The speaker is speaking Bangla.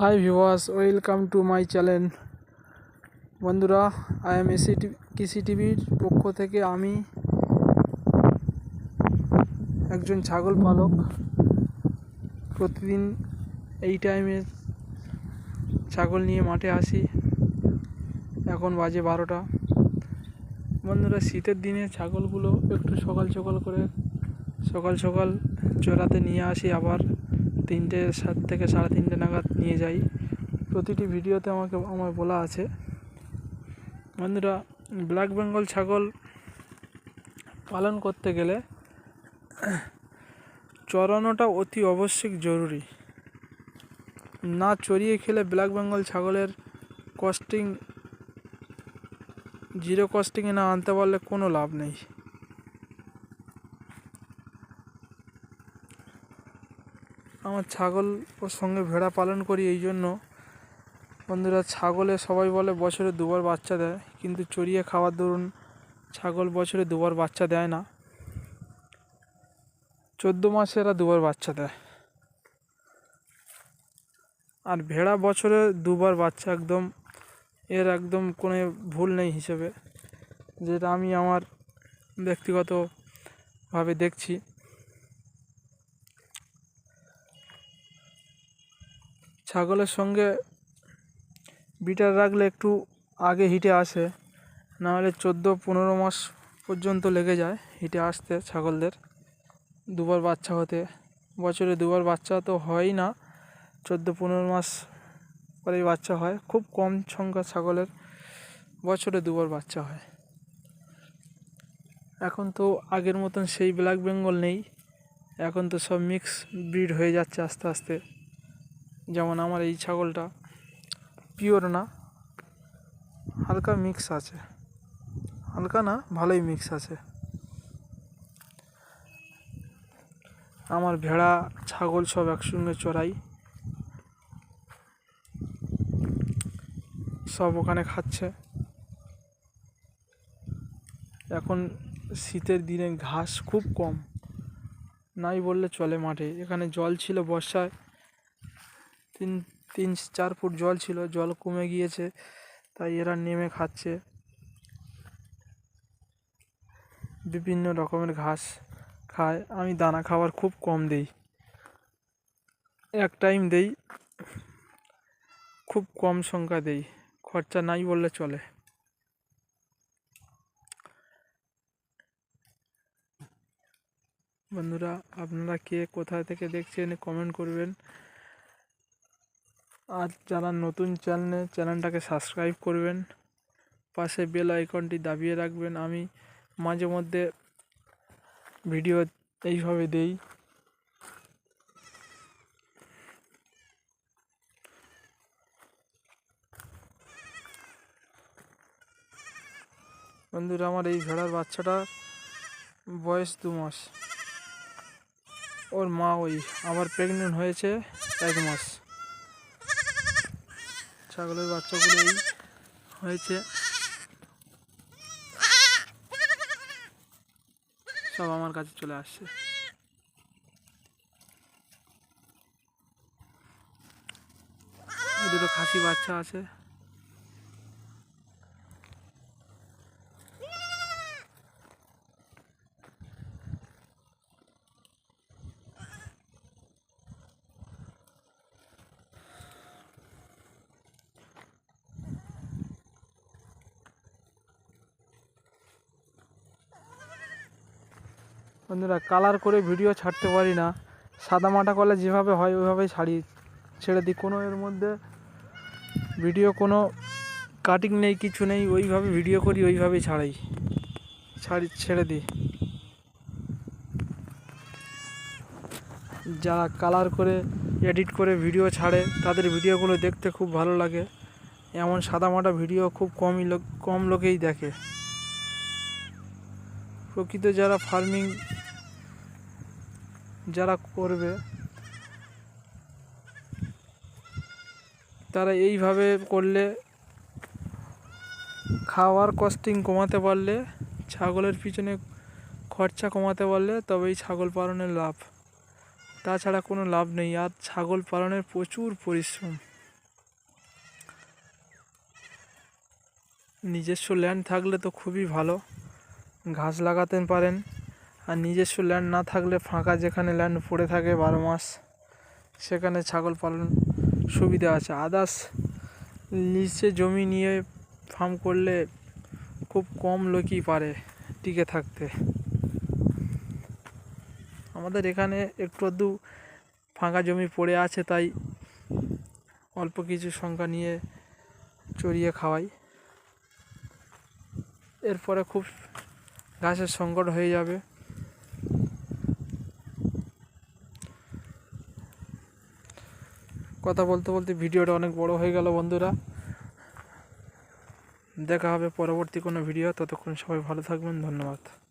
Hi viewers welcome to my channel বন্ধুরা আই এম এসি কৃষি টিভির পক্ষ থেকে আমি একজন ছাগল পালক। প্রতিদিন এই টাইমে ছাগল নিয়ে মাঠে আসি। এখন বাজে বারোটা। বন্ধুরা, শীতের দিনে ছাগলগুলো একটু সকাল সকাল করে সকাল সকাল চড়াতে নিয়ে আসি আবার। তিনটে, সাত থেকে সাড়ে তিনটে নাগাদ নিয়ে যাই। প্রতিটি ভিডিওতে আমাকে আমার বলা আছে। বন্ধুরা, ব্ল্যাক বেঙ্গল ছাগল পালন করতে গেলে চড়ানোটা অতি আবশ্যক জরুরি। না চড়িয়ে খেলে ব্ল্যাক বেঙ্গল ছাগলের কস্টিং, জিরো কস্টিংয়ে না আনতে পারলে কোনো লাভ নেই। আমার ছাগল ওর সঙ্গে ভেড়া পালন করি এই জন্য। বন্ধুরা, ছাগলে সবাই বলে বছরে দুবার বাচ্চা দেয়, কিন্তু চড়িয়ে খাওয়ার দরুন ছাগল বছরে দুবার বাচ্চা দেয় না। চোদ্দ মাসে এরা দুবার বাচ্চা দেয়। আর ভেড়া বছরে দুবার বাচ্চা একদম, এর একদম কোনো ভুল নেই হিসেবে, যেটা আমি আমার ব্যক্তিগতভাবে দেখছি। ছাগলের সঙ্গে বিটার রাখলে একটু আগে হিটে আসে, নাহলে চোদ্দ পনেরো মাস পর্যন্ত লেগে যায় হিটে আসতে ছাগলদের। দুবার বাচ্চা হতে, বছরে দুবার বাচ্চা তো হয়ই না, চোদ্দ পনেরো মাস পরেই বাচ্চা হয়। খুব কম সংখ্যা ছাগলের বছরে দুবার বাচ্চা হয়। এখন তো আগের মতন সেই ব্ল্যাক বেঙ্গল নেই, এখন তো সব মিক্স ব্রিড হয়ে যাচ্ছে আস্তে আস্তে। যেমন আমার এই ছাগলটা পিওর না, হালকা মিক্স আছে। হালকা না, ভালোই মিক্স আছে। আমার ভেড়া, ছাগল সব একসঙ্গে চড়াই। সব ওখানে খাচ্ছে। এখন শীতের দিনে ঘাস খুব কম। নাই বললে চলে মাঠে। এখানে জল ছিল বর্ষায়। তিন তিন, চার ফুট জল ছিল, জল কমে গিয়েছে, তাই এরা নেমে খাচ্ছে। বিভিন্ন রকমের ঘাস খায়। আমি দানা খাবার খুব কম দেই। এক টাইম দেই, খুব কম সংখ্যা দেই। খরচা নাই বললে চলে। বন্ধুরা, আপনারা কে কোথা থেকে দেখছেন কমেন্ট করবেন। আর যারা নতুন চ্যানেলে, চ্যানেলটাকে সাবস্ক্রাইব করবেন, পাশে বেল আইকনটি দাবিয়ে রাখবেন। আমি মাঝে মধ্যে ভিডিও এইভাবে দেই। বন্ধুরা, আমার এই ভেড়ার বাচ্চাটা বয়স দু মাস। ওর মা ওই আবার প্রেগনেন্ট হয়েছে এক মাস। ছাগলের বাচ্চাগুলো এই হয়েছে। সব আমার কাছে চলে আসছে। দুটো খাসি বাচ্চা আছে। বন্ধুরা কালার করে ভিডিও ছাড়তে পারি না। সাদা মাটা করলে যেভাবে হয়, ওইভাবেই ছাড়ি ছেড়ে দিই। কোনো এর মধ্যে ভিডিও কোনো কাটিং নেই, কিছু নেই, ওইভাবে ভিডিও করি ওইভাবেই ছাড়াই। ছাড়ি ছেড়ে দিই। যারা কালার করে এডিট করে ভিডিও ছাড়ে, তাদের ভিডিওগুলো দেখতে খুব ভালো লাগে। এমন সাদামাটা ভিডিও খুব কমই লোক, কম লোকেই দেখে। প্রকৃত যারা ফার্মিং যারা করবে, তারা এইভাবে করলে খাওয়ার কস্টিং কমাতে পারলে, ছাগলের পিছনে খরচা কমাতে পারলে তবেই ছাগল পালনের লাভ। তাছাড়া কোনো লাভ নেই, আর ছাগল পালনের প্রচুর পরিশ্রম। নিজস্ব ল্যান্ড থাকলে তো খুবই ভালো। ঘাস লাগাতে পারেন। আর নিজস্ব ল্যান্ড না থাকলে ফাঁকা যেখানে ল্যান্ড পড়ে থাকে বারো মাস, সেখানে ছাগল পালন সুবিধা আছে। আদার্স নিচে জমি নিয়ে ফার্ম করলে খুব কম লোকই পারে টিকে থাকতে। আমাদের এখানে একটু আধটু ফাঁকা জমি পড়ে আছে, তাই অল্প কিছু সংখ্যা নিয়ে চড়িয়ে খাওয়াই। এরপরে খুব ঘাসের সংকট হয়ে যাবে। কথা বলতে বলতে ভিডিওটা অনেক বড় হয়ে গেল বন্ধুরা। দেখা হবে পরবর্তী কোনো ভিডিও। ততক্ষণ সবাই ভালো থাকবেন। ধন্যবাদ।